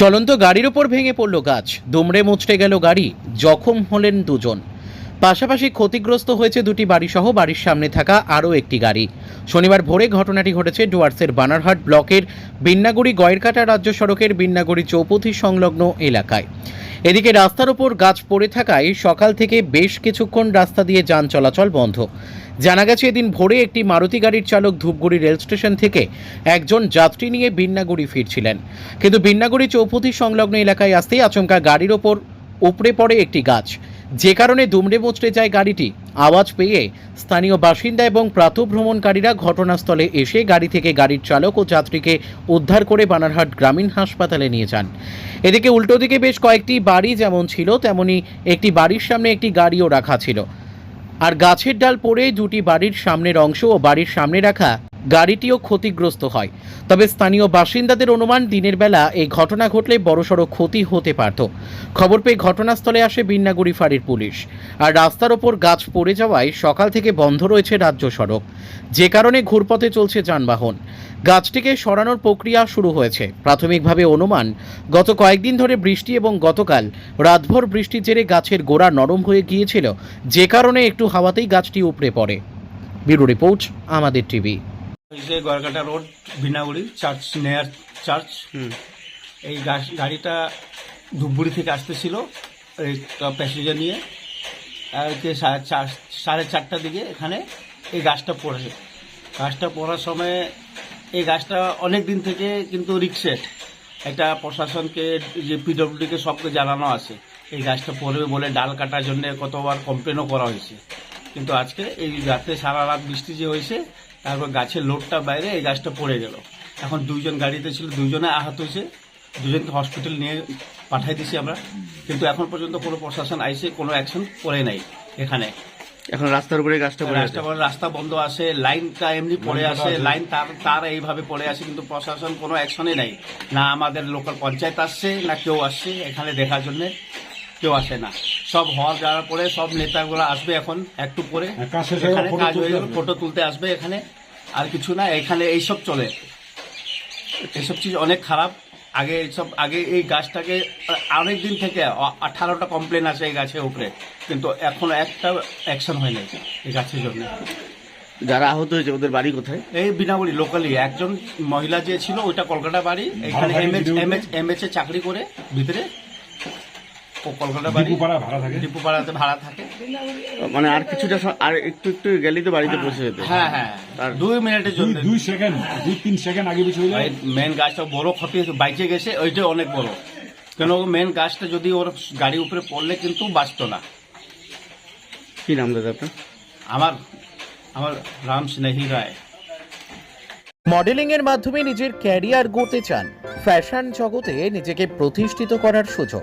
চলন্ত গাড়ির ওপর ভেঙে পড়ল গাছ। দুমড়ে মুচড়ে গেল গাড়ি। জখম হলেন দুজন। পাশাপাশি ক্ষতিগ্রস্ত হয়েছে দুটি বাড়িসহ বাড়ির সামনে থাকা আরও একটি গাড়ি। শনিবার ভোরে ঘটনাটি ঘটেছে ডুয়ার্সের বানারহাট ব্লকের বিন্নাগুড়ি গয়েরকাটা রাজ্য সড়কের বিন্নাগুড়ি চৌপথি সংলগ্ন এলাকায়। এদিকে রাস্তার ওপর গাছ পড়ে থাকায় সকাল থেকে বেশ কিছুক্ষণ রাস্তা দিয়ে যান চলাচল বন্ধ। জানা গেছে এদিন ভোরে একটি মারুতি গাড়ির চালক ধূপগুড়ি রেল স্টেশন থেকে একজন যাত্রী নিয়ে বিন্নাগুড়ি ফিরছিলেন। কিন্তু বিন্নাগুড়ি চৌপতি সংলগ্ন এলাকায় আসতেই আচমকা গাড়ির ওপর উপড়ে পড়ে একটি গাছ। যে কারণে দুমড়ে মুচড়ে যায় গাড়িটি। আওয়াজ পেয়ে স্থানীয় বাসিন্দা এবং প্রাতভ্রমণকারীরা ঘটনাস্থলে এসে গাড়ি থেকে গাড়ির চালক ও যাত্রীকে উদ্ধার করে বানারহাট গ্রামীণ হাসপাতালে নিয়ে যান। এদিকে উল্টো দিকে বেশ কয়েকটি বাড়ি যেমন ছিল, তেমনি একটি বাড়ির সামনে একটি গাড়িও রাখা ছিল। আর গাছের ডাল পড়ে দুটি বাড়ির সামনের অংশ ও বাড়ির সামনে রাখা গাড়িটিও ক্ষতিগ্রস্ত হয়। তবে স্থানীয় বাসিন্দাদের অনুমান দিনের বেলা এই ঘটনা ঘটলে বড়সড় ক্ষতি হতে পারত। খবর পেয়ে ঘটনাস্থলে আসে বিন্নাগুড়ি ফাঁড়ির পুলিশ। আর রাস্তার ওপর গাছ পড়ে যাওয়ায় সকাল থেকে বন্ধ রয়েছে রাজ্য সড়ক। যে কারণে ঘুরপথে চলছে যানবাহন। গাছটিকে সরানোর প্রক্রিয়া শুরু হয়েছে। প্রাথমিকভাবে অনুমান, গত কয়েকদিন ধরে বৃষ্টি এবং গতকাল রাতভর বৃষ্টির জেরে গাছের গোড়া নরম হয়ে গিয়েছিল। যে কারণে একটু হাওয়াতেই গাছটি উপড়ে পড়ে। ব্যুরো রিপোর্ট, আমাদের টিভি। এই যে Garkata road Binaguri church near church এই গাড়িটা ধূপগুড়ি থেকে আসতেছিল এই প্যাসেঞ্জার নিয়ে আর কি সাড়ে চার সাড়ে চারটার দিকে এখানে এই গাছটা পড়েছে গাছটা পড়ার সময় এই গাছটা অনেক দিন থেকে কিন্তু রিক্সেট একটা প্রশাসনকে যে পিডব্লিউডিকে সবকে জানানো আছে এই গাছটা পড়বে বলে ডাল কাটার জন্য কতবার কমপ্লেনও করা হয়েছে। কিন্তু আজকে এই রাতে সারা রাত বৃষ্টি যে হয়েছে তারপর গাছের লোডটা বাইরে এই গাছটা পড়ে গেল। এখন দুইজন গাড়িতে ছিল দুইজনে আহত হয়েছে। দুজনকে হসপিটাল নিয়ে পাঠাই দিছি আমরা। কিন্তু এখন পর্যন্ত কোনো প্রশাসন আইসে কোনো অ্যাকশন করে নাই এখানে। এখন রাস্তার উপরে গাছটা পড়ে রাস্তা রাস্তা বন্ধ আছে লাইনটা এমনি পড়ে আছে লাইন তার তার এইভাবে পড়ে আছে কিন্তু প্রশাসন কোনো অ্যাকশনে নাই। না আমাদের লোকাল পঞ্চায়েত আসছে না কেউ আসছে এখানে দেখার জন্য। কেউ আসে না। সব হওয়ার যাওয়ার পরে সব নেতাগুলো আসবে এখন একটু পরে। এখানে কাজ হয়ে ফটো তুলতে আসবে এখানে। আর কিছু না এখানে এইসব চলে। এইসব চিজ অনেক খারাপ। আগে এইসব আগে এই গাছটাকে অনেক দিন থেকে আঠারোটা কমপ্লেন আছে এই গাছের উপরে। কিন্তু এখনও একটা অ্যাকশন হয় নাই এই গাছের জন্য। যারা আহত হয়েছে ওদের বাড়ি কোথায়? এই বিনাবলি লোকালি একজন মহিলা যে ছিল ওইটা কলকাতা বাড়ি। এখানে ভাড়া এম থাকে এম এইচ এম এ চাকরি করে ভিতরে। কলকাতা বাড়ি ভাড়া থাকে। দীপুপাড়াতে ভাড়া থাকে। মানে আর কিছুটা স- আর একটু একটু গেলেই তো বাড়িতে পৌঁছে যেত। হ্যাঁ হ্যাঁ আর- দুই মিনিটের দুই জন্য। দুই সেকেন্ড দুই তিন সেকেন্ড আগে পিছিয়ে মেন গাছটা বড় ক্ষতি হয়েছে বাইচে গেছে ওইটা অনেক বড়। কেন মেন গাছটা যদি ওর গাড়ি উপরে পড়লে কিন্তু বাঁচতো না। কি নাম দাদা আপনার? আমার আমার রাম স্নেহি রায়। মডেলিং এর মাধ্যমে নিজের ক্যারিয়ার গড়তে চান। ফ্যাশন জগতে নিজেকে প্রতিষ্ঠিত করার সুযোগ।